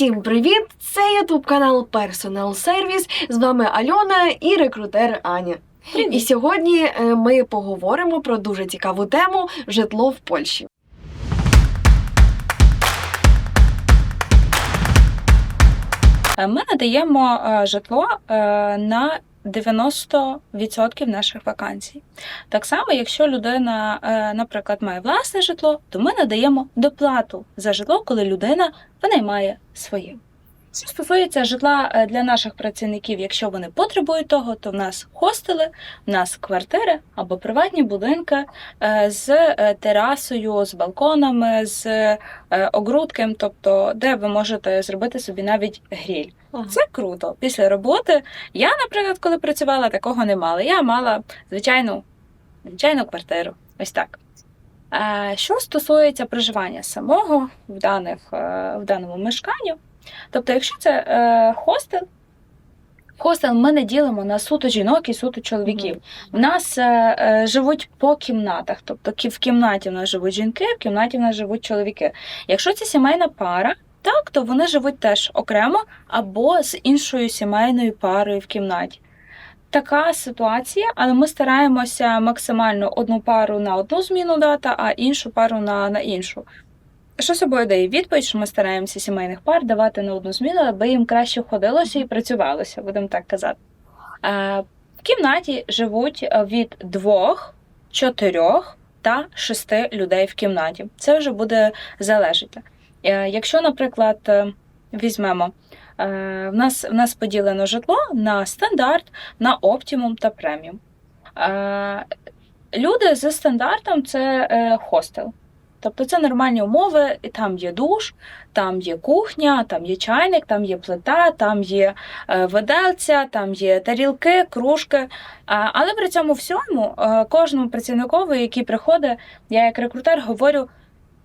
Усім привіт! Це ютуб канал Personal Service. З вами Альона і рекрутер Аня. І сьогодні е, ми поговоримо про дуже цікаву тему житло в Польщі. Е, Ми надаємо е, житло на 90% наших вакансій. Так само, якщо людина, е, наприклад, має власне житло, то ми надаємо доплату за житло, коли людина винаймає своє. Що стосується житла е, для наших працівників, якщо вони потребують того, то в нас хостели, в нас квартири або приватні будинки е, з е, терасою, з балконами, з огрудком, тобто де ви можете зробити собі навіть гріль. Це круто. Після роботи я, наприклад, коли працювала, такого не мала. Я мала звичайну, звичайну квартиру. Ось так. Що стосується проживання самого в, даних, в даному мешканню, тобто, якщо це е, хостел, хостел ми не ділимо на суто жінок і суто чоловіків. У нас е, е, живуть по кімнатах, тобто в кімнаті в нас живуть жінки, в кімнаті в нас живуть чоловіки. Якщо це сімейна пара, так, то вони живуть теж окремо або з іншою сімейною парою в кімнаті. Така ситуація, але ми стараємося максимально одну пару на одну зміну дати, а іншу пару на, на іншу. Що собою дає відповідь, що ми стараємося сімейних пар давати на одну зміну, аби їм краще ходилося і працювалося, будемо так казати. В кімнаті живуть е, від двох, чотирьох та шести людей в кімнаті. Це вже буде залежати. Е, Якщо, наприклад, е, візьмемо, в нас, в нас поділено житло на стандарт, на оптимум та преміум. Люди з стандартом це хостел. Тобто це нормальні умови, і там є душ, там є кухня, там є чайник, там є плита, там є е, там є тарілки, кружки. Але при цьому всьому е, кожному працівникові, який приходить, я як рекрутер говорю,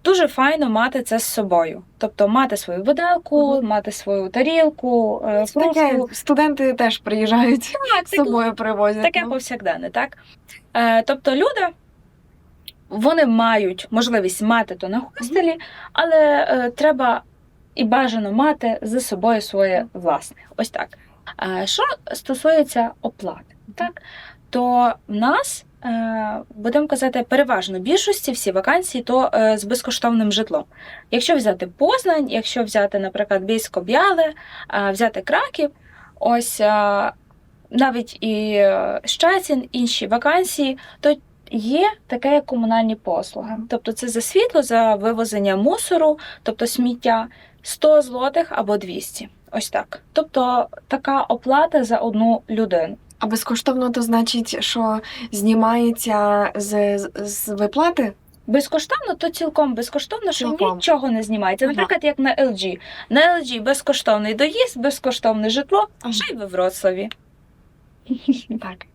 дуже файно мати це з собою. Тобто мати свою виделку, Мгм. мати свою тарілку, е, Таке студенти теж приїжджають Так, з собою привозять. таке ну. повсякденне, так? Е, тобто люди вони мають можливість мати то на хостелі, але е, треба і бажано мати за собою своє власне. Ось так. Е, що стосується оплати, так? то в нас, е, будемо казати, переважно більшості всі вакансії то е, з безкоштовним житлом. Якщо взяти Познань, якщо взяти, наприклад, Бійсько-Бяле, е, взяти Краків, ось навіть і Щецін, інші вакансії, то є таке як комунальні послуги. Тобто це за світло, за вивозення мусору, тобто сміття 100 злотих або 200. Ось так. Тобто така оплата за одну людину. А безкоштовно то значить, що знімається з, з- виплати? Безкоштовно, то цілком безкоштовно, що Цілком. нічого не знімається. Ага. Наприклад, як на LG. На LG безкоштовний доїзд, безкоштовне житло, Ага. ще й ви в Вроцлаві. Так.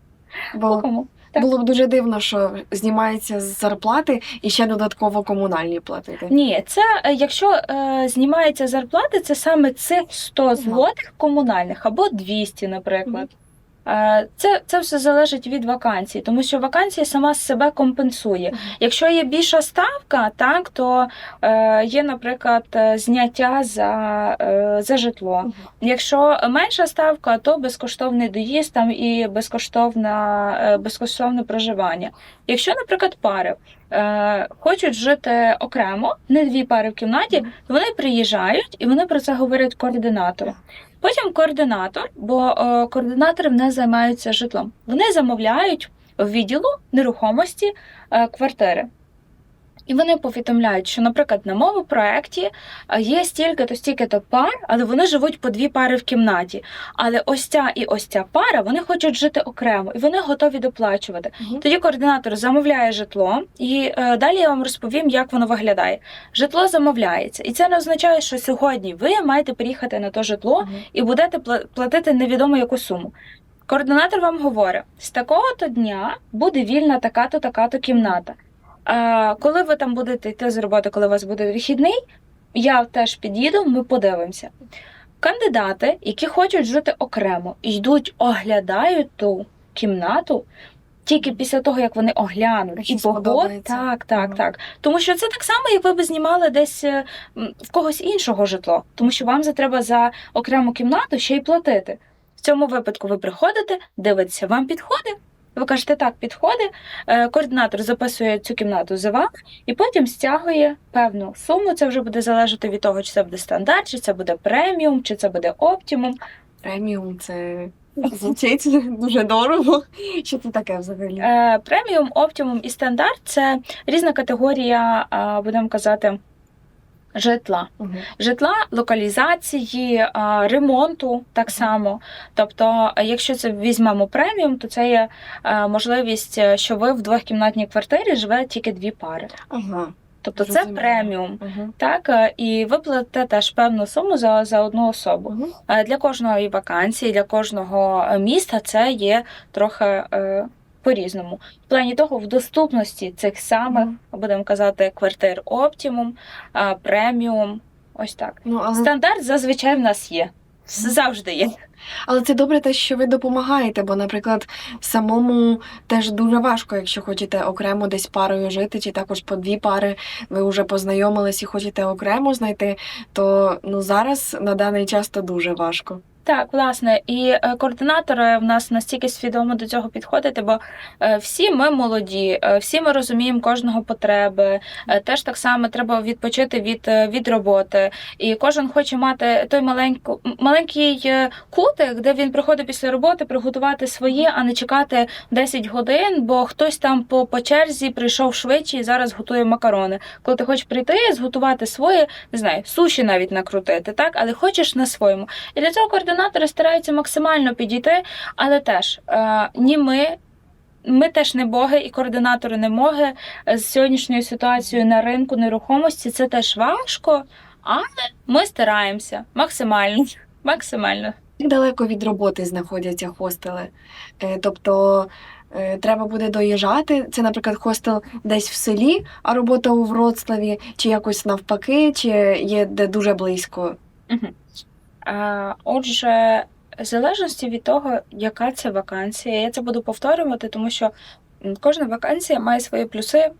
Бо Кому? Так. було б дуже дивно, що знімається з зарплати і ще додатково комунальні платити. Ні, це е, якщо е, знімається зарплати, це саме цих 100 злотих комунальних або 200, наприклад. Е, Це, це все залежить від вакансії, тому що вакансія сама себе компенсує. Якщо є більша ставка, так то е, є, наприклад, е, зняття за, е, за житло. Якщо менша ставка, то безкоштовний доїзд там і безкоштовна, е, безкоштовне проживання. Якщо, наприклад, пари е, хочуть жити окремо, не дві пари в кімнаті, то вони приїжджають і вони про це говорять координатору. Потім координатор, бо е, координатори не займаються житлом. Вони замовляють в відділу нерухомості е, квартири. І вони повідомляють, що, наприклад, на моєму проєкті е, є стільки-то, стільки-то пар, але вони живуть по дві пари в кімнаті. Але ось ця і ось ця пара вони хочуть жити окремо, і вони готові доплачувати. Мгм. Тоді координатор замовляє житло, і е, далі я вам розповім, як воно виглядає. Житло замовляється, і це не означає, що сьогодні ви маєте приїхати на то житло Мгм. і будете платити невідомо яку суму. Координатор вам говорить: з такого-то дня буде вільна така-то, така-то кімната. Коли ви там будете йти з роботи, коли у вас буде вихідний, я теж під'їду, ми подивимося. Кандидати, які хочуть жити окремо, йдуть, оглядають ту кімнату, тільки після того, як вони оглянуть і погодять. Так, так, так. Тому що це так само, як ви б знімали десь е, в когось іншого житло, тому що вам за треба за окрему кімнату ще й платити. В цьому випадку ви приходите, дивитеся, вам підходить. Ви кажете, так, підходить. Е, Координатор записує цю кімнату за вами і потім стягує певну суму. Це вже буде залежати від того, чи це буде стандарт, чи це буде преміум, чи це буде оптимум. Преміум це звучить дуже дорого. Що це таке взагалі? Е, Преміум, оптимум і стандарт це різна категорія, будемо казати, житла. Мгм. Житла, локалізації, ремонту так само. Тобто, е, якщо це візьмемо преміум, то це є е, можливість, е, що ви в двохкімнатній квартирі живе тільки дві пари. Ага. Тобто це Зрозуміло. преміум. Мгм. Так, е, і ви платите теж певну суму за, за одну особу. Е, Для кожної вакансії, для кожного е, міста це є трохи е, по-різному. В плані того, в доступності цих самих, будемо казати, квартир оптимум, преміум. Ось так. Ну, але Стандарт зазвичай в нас є. Завжди є. Але це добре те, що ви допомагаєте, бо, наприклад, самому теж дуже важко, якщо хочете окремо десь парою жити, чи також по дві пари, ви вже познайомились і хочете окремо знайти, то ну зараз на даний час то дуже важко. Так, власне, і е, координатори в нас настільки свідомо до цього підходять, бо е, всі ми молоді, е, всі ми розуміємо кожного потреби. Теж так само треба відпочити від, від роботи. І кожен хоче мати той маленький е, кутик, де він приходить після роботи, приготувати своє, а не чекати 10 годин, бо хтось там по, по черзі прийшов швидше і зараз готує макарони. Коли ти хочеш прийти, зготувати своє, не знаю, суші навіть накрутити, так, але хочеш на своєму. І для цього координатори стараються максимально підійти, але теж е, ні ми. Ми теж не боги, і координатори не боги з сьогоднішньою ситуацією на ринку нерухомості. Це теж важко, але ми стараємося максимально. Максимально. Як далеко від роботи знаходяться хостели? Е, Тобто е, треба буде доїжджати. Це, наприклад, хостел десь в селі, а робота у Вроцлаві, чи якось навпаки, чи є де дуже близько. Угу. Отже, в залежності від того, яка це вакансія, я це буду повторювати, тому що кожна вакансія має свої плюси,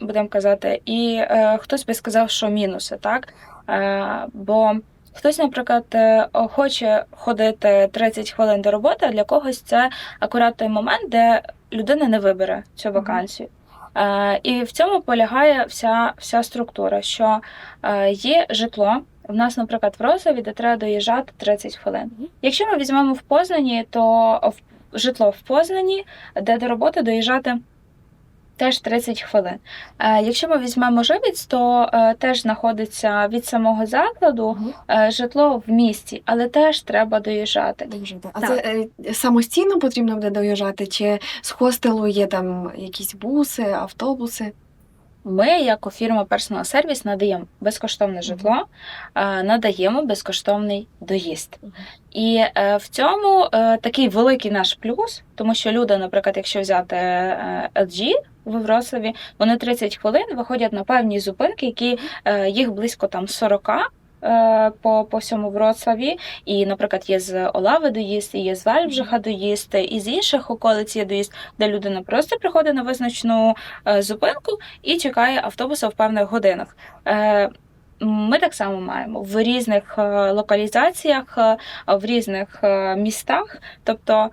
будемо казати, і е, хтось би сказав, що мінуси, так? Е, бо хтось, наприклад, е, хоче ходити 30 хвилин до роботи, а для когось це акурат той момент, де людина не вибере цю вакансію. Е, і в цьому полягає вся, вся структура, що е, є житло. В нас, наприклад, в Розові, де треба доїжджати 30 хвилин. Якщо ми візьмемо в Познані, то в- житло в Познані, де до роботи доїжджати теж 30 хвилин. Е, Якщо ми візьмемо Живіць, то е, теж знаходиться від самого закладу е, житло в місті, але теж треба доїжджати. Доїжджати. А Так. це е, самостійно потрібно буде доїжджати, чи з хостелу є там якісь буси, автобуси? Ми, як фірма Personal Service, надаємо безкоштовне житло, надаємо безкоштовний доїзд. І е, в цьому е, такий великий наш плюс, тому що люди, наприклад, якщо взяти е, LG в Вроцлаві, вони 30 хвилин виходять на певні зупинки, які їх близько там 40 е, по, по всьому Вроцлаві. І, наприклад, є з Олави доїзд, і є з Вельбжиха доїзд, і з інших околиць є доїзд, де людина просто приходить на визначену е, зупинку і чекає автобуса в певних годинах. Е, Ми так само маємо в різних е, локалізаціях, е, в різних е, містах. Тобто,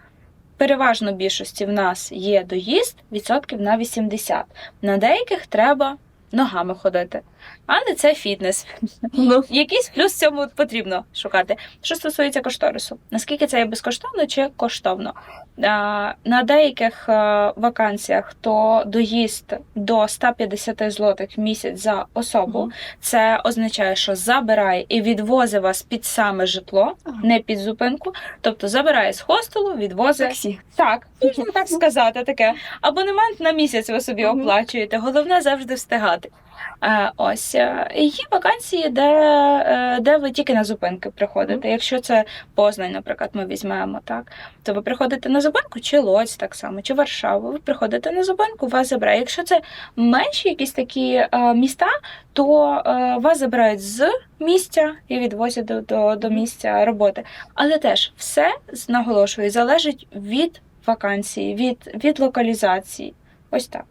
переважно більшості в нас є доїзд відсотків на 80. На деяких треба ногами ходити. Але це фітнес. Ну, Якийсь плюс цьому потрібно шукати. Що стосується кошторису, наскільки це є безкоштовно чи коштовно? А, На деяких е, вакансіях то доїзд до 150 злотих в місяць за особу. Мгм. Це означає, що забирає і відвозить вас під саме житло, Ага. не під зупинку. Тобто забирає з хостелу, відвозить таксі. так, можна так сказати, таке. Абонемент на місяць ви собі Мгм. оплачуєте. Головне завжди встигати. Ось е, є вакансії, де, е, де ви тільки на зупинки приходите. Якщо це Познань, наприклад, ми візьмемо так, то ви приходите на зупинку, чи Лодзь так само, чи Варшаву. Ви приходите на зупинку, вас забирає. Якщо це менші якісь такі е, міста, то вас забирають з місця і відвозять до, до, до місця роботи. Але теж все наголошую, залежить від вакансії, від, від локалізації. Ось так.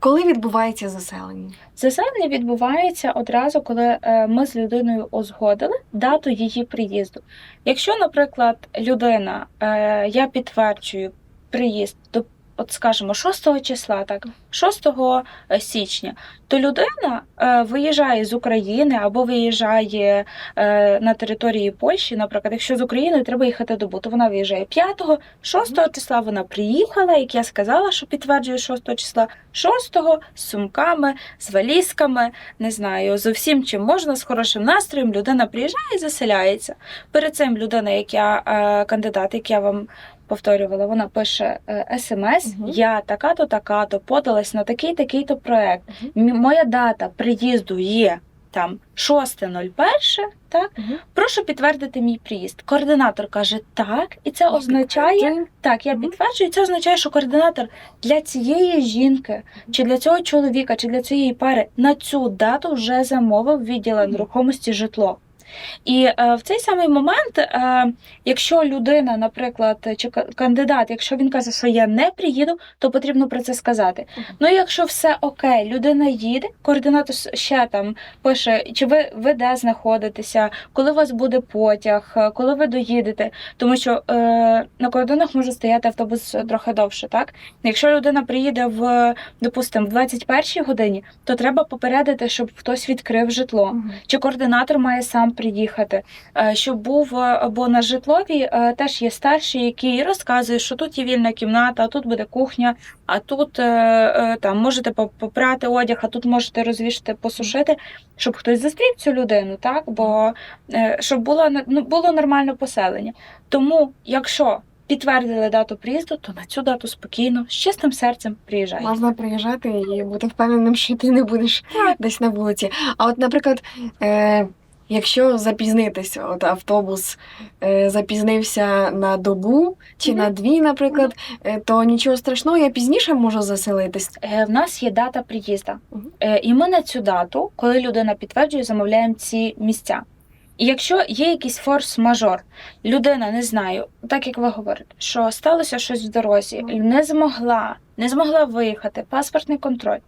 Коли відбувається заселення? Заселення відбувається одразу, коли е, ми з людиною узгодили дату її приїзду. Якщо, наприклад, людина, е, я підтверджую приїзд до, от скажімо, 6 числа, так, 6 січня, то людина е, виїжджає з України або виїжджає е, на території Польщі, наприклад, якщо з України треба їхати добу, то вона виїжджає 5-го, 6 числа вона приїхала, як я сказала, що підтверджує 6 числа, 6 з сумками, з валізками, не знаю, з усім чим можна, з хорошим настроєм, людина приїжджає і заселяється. Перед цим людина, як я е, кандидат, як я вам повторювала, вона пише е, смс, Мгм. я така-то, така-то, подалась на такий такий-то проект. М- Моя дата приїзду є там 6.01, так? Мгм. Прошу підтвердити мій приїзд. Координатор каже так, і це означає так. Я підтверджую. Це означає, що координатор для цієї жінки, чи для цього чоловіка, чи для цієї пари на цю дату вже замовив відділ Мгм. нерухомості житло. І е, в цей самий момент, е, якщо людина, наприклад, чи ка- кандидат, якщо він каже, що я не приїду, то потрібно про це сказати. Мгм. Ну, якщо все окей, людина їде, координатор ще там пише, чи ви, ви де знаходитеся, коли у вас буде потяг, е, коли ви доїдете. Тому що е, на кордонах може стояти автобус трохи довше, так? Якщо людина приїде в, допустимо, в 21 годині, то треба попередити, щоб хтось відкрив житло Мгм. чи координатор має сам приїхати, е, щоб був е, або на житловій е, теж є старший, який розказує, що тут є вільна кімната, а тут буде кухня, а тут там можете попрати одяг, а тут можете розвішати, посушити, щоб хтось зустрів цю людину, так? Бо щоб було ну, було нормальне поселення. Тому, якщо підтвердили дату приїзду, то на цю дату спокійно, з чистим серцем приїжджайте. Можна приїжджати і бути впевненим, що ти не будеш десь на вулиці. А от, наприклад, е, якщо запізнитись, от автобус е, запізнився на добу чи на дві, наприклад, е, то нічого страшного, я пізніше можу заселитись. Е, В нас є дата приїзду. Е, І ми на цю дату, коли людина підтверджує, замовляємо ці місця. І якщо є якийсь форс-мажор, людина не знаю, так як ви говорите, що сталося щось в дорозі, не змогла, не змогла виїхати, паспортний контроль.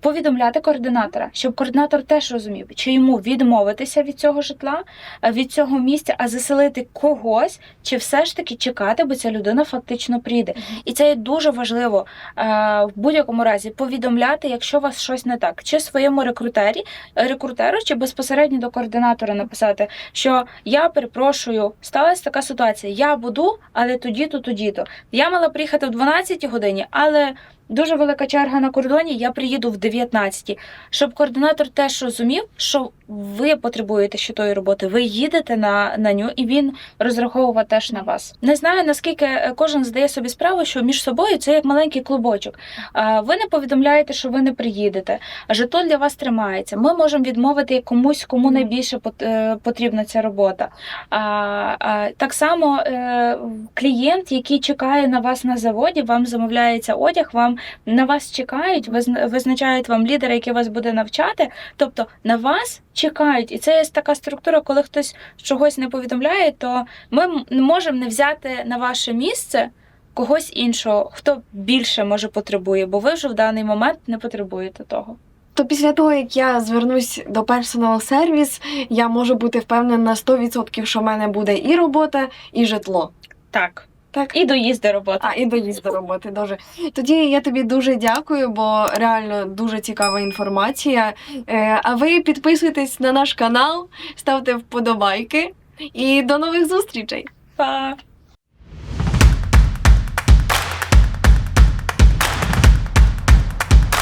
Повідомляти координатора, щоб координатор теж розумів, чи йому відмовитися від цього житла, е, від цього місця, а заселити когось, чи все ж таки чекати, бо ця людина фактично прийде. І це є дуже важливо е, в будь-якому разі повідомляти, якщо у вас щось не так, чи своєму рекрутері, рекрутеру, чи безпосередньо до координатора написати, що я перепрошую, сталася така ситуація. Я буду, але тоді-то, тоді-то. Я мала приїхати в 12 годині, але дуже велика черга на кордоні. Я приїду в 19, щоб координатор теж розумів, що ви потребуєте ще тої роботи. Ви їдете на, на нього, і він розраховував теж на вас. Не знаю наскільки е, кожен здає собі справу, що між собою це як маленький клубочок. Ви не повідомляєте, що ви не приїдете. Житло для вас тримається. Ми можемо відмовити комусь, кому найбільше е, потрібна ця робота. Так само е, клієнт, який чекає на вас на заводі, вам замовляється одяг, вам на вас чекають, визна- визначають вам лідера, який вас буде навчати. Тобто на вас чекають, і це є така структура, коли хтось чогось не повідомляє, то ми можемо не взяти на ваше місце когось іншого, хто більше може потребує, бо ви вже в даний момент не потребуєте того. То після того, як я звернусь до персонал сервіс, я можу бути впевнена на 100%, що в мене буде і робота, і житло. Так. Так. І доїзд до роботи. А, і доїзд до роботи. Дуже. Тоді я тобі дуже дякую, бо реально дуже цікава інформація. Е, а ви підписуйтесь на наш канал, ставте вподобайки і до нових зустрічей! Па!